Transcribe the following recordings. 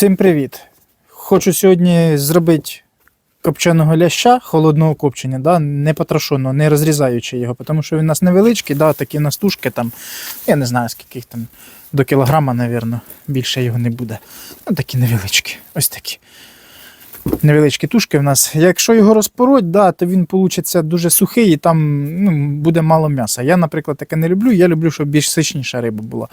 Всім привіт! Хочу сьогодні зробити копченого ляща, холодного копчення, да, не потрошеного, не розрізаючи його, тому що він у нас невеличкий, да, такі у нас тушки там, я не знаю, скільки там до кілограма, мабуть, більше його не буде. Ну, такі невеличкі, ось такі. Невеличкі тушки в нас. Якщо його розпороть, да, то він вийде дуже сухий і там ну, буде мало м'яса. Я, наприклад, таке не люблю. Я люблю, щоб більш сичніша риба була.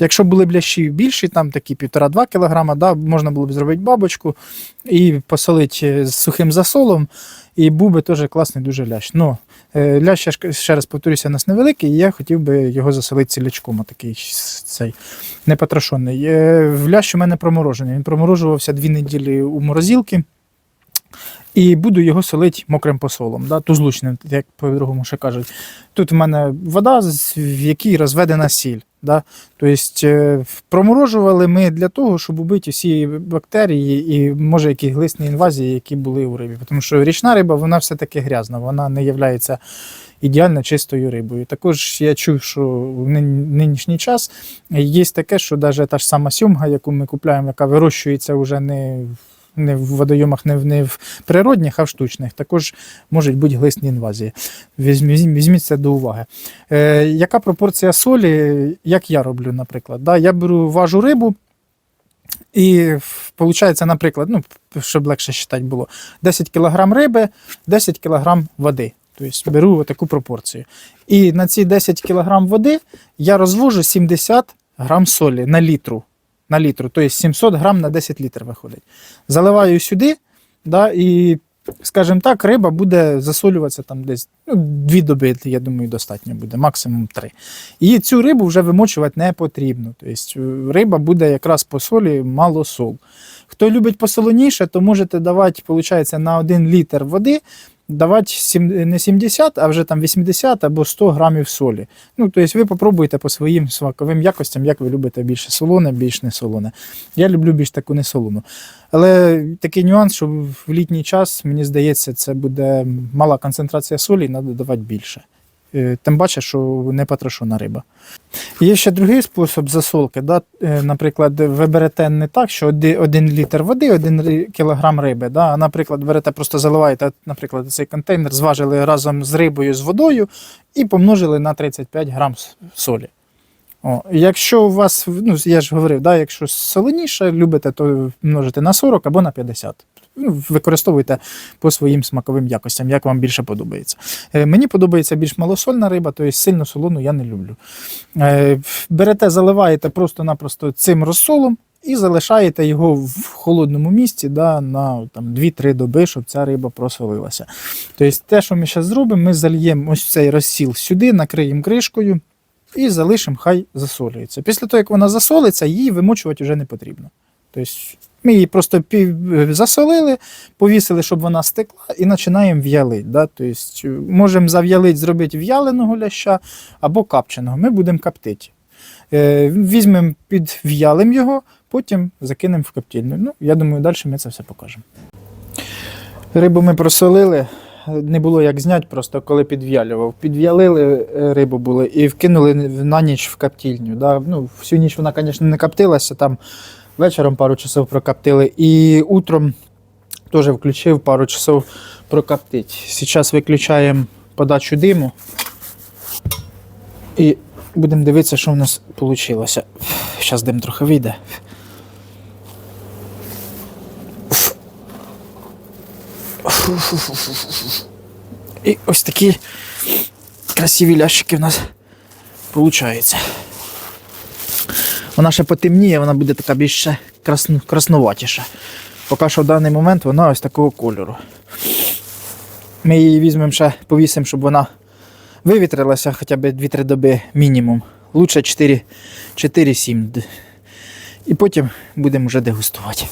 Якщо були б більші, там такі 1,5-2 кг, да, можна було б зробити бабочку і посолити з сухим засолом, і був би теж класний дуже лящ. Ну, е, лящ, я ще раз повторюся, у нас невеликий, і я хотів би його засолити цілячком, отакий цей непотрошений. Е, В лящ у мене проморожений. Він проморожувався дві неділі у морозилки. І буду його солити мокрим посолом, да, тузлучним, як по-другому ще кажуть. Тут в мене вода, в якій розведена сіль. Да? Тобто е, проморожували ми для того, щоб убити всі бактерії і може які глисні інвазії, які були у рибі. Тому що річна риба, вона все-таки грязна, вона не є ідеально чистою рибою. Також я чув, що в нинішній час є таке, що навіть та ж сама сьомга, яку ми купуємо, яка вирощується вже не в- не в водойомах, не в, не в природних, а в штучних. Також можуть бути глисні інвазії. Візьмі- Візьміть це до уваги. Е, яка пропорція солі, як я роблю, наприклад? Да, я беру важу рибу. І виходить, наприклад, ну, щоб легше считати було, 10 кг риби, 10 кг води. Тобто беру таку пропорцію. І на ці 10 кг води я розвожу 70 грам солі на літру. На літру, тобто 700 грам на 10 літрів виходить. Заливаю сюди, да, і, скажімо так, риба буде засолюватися там десь ну, дві доби, я думаю, достатньо буде, максимум три. І цю рибу вже вимочувати не потрібно. Тобто е, риба буде якраз по солі мало сол. Хто любить посолоніше, то можете давати, виходить, на 1 літр води давати не 70, а вже там 80 або 100 грамів солі. Ну, тобто ви попробуйте по своїм смаковим якостям, як ви любите більше солоне, більш не солоне. Я люблю більш таку не солону. Але такий нюанс, що в літній час, мені здається, це буде мала концентрація солі, і треба додавати більше. Е, Тим паче, що не потрошена риба. Є ще другий спосіб засолки. Да? Е, Наприклад, ви берете не так, що оди- один літр води, один ри- кілограм риби. Да? А, наприклад, берете, просто заливаєте, наприклад, цей контейнер, зважили разом з рибою, з водою і помножили на 35 грам солі. О, якщо у вас, ну я ж говорив, да, якщо солоніше любите, то множите на 40 або на 50. Ну, використовуйте по своїм смаковим якостям, як вам більше подобається. Е, Мені подобається більш малосольна риба, тобто сильно солону я не люблю. Е, Берете, заливаєте просто-напросто цим розсолом і залишаєте його в холодному місці да, на там, 2-3 доби, щоб ця риба просолилася. Тобто, те, що ми зараз зробимо, ми зальємо ось цей розсіл сюди, накриємо кришкою і залишимо, хай засолюється. Після того, як вона засолиться, її вимочувати вже не потрібно. Тобто, ми її просто засолили, повісили, щоб вона стекла, і починаємо в'ялити. Да? Тобто, можемо зав'ялити, зробити в'яленого ляща або капченого. Ми будемо коптити. Е, Візьмемо під в'ялим його, потім закинемо в коптильню. Ну, я думаю, далі ми це все покажемо. Рибу ми просолили, не було як зняти, просто коли підв'ялював. Підв'ялили е, рибу були і вкинули на ніч в коптильню. Да? Ну, всю ніч вона, звісно, не коптилася, там вечором пару часов прокоптили. І утром теж включив пару часов прокоптить. Зараз виключаємо подачу диму і будемо дивитися, що в нас вийшло. Зараз дим трохи вийде. І ось такі красиві лящики в нас виходять. Вона ще потемніє, вона буде така більш ще красно, красноватіша. Поки що в даний момент вона ось такого кольору. Ми її візьмемо ще, повісимо, щоб вона вивітрилася хоча б 2-3 доби мінімум. Лучше 4-7. І потім будемо вже дегустувати.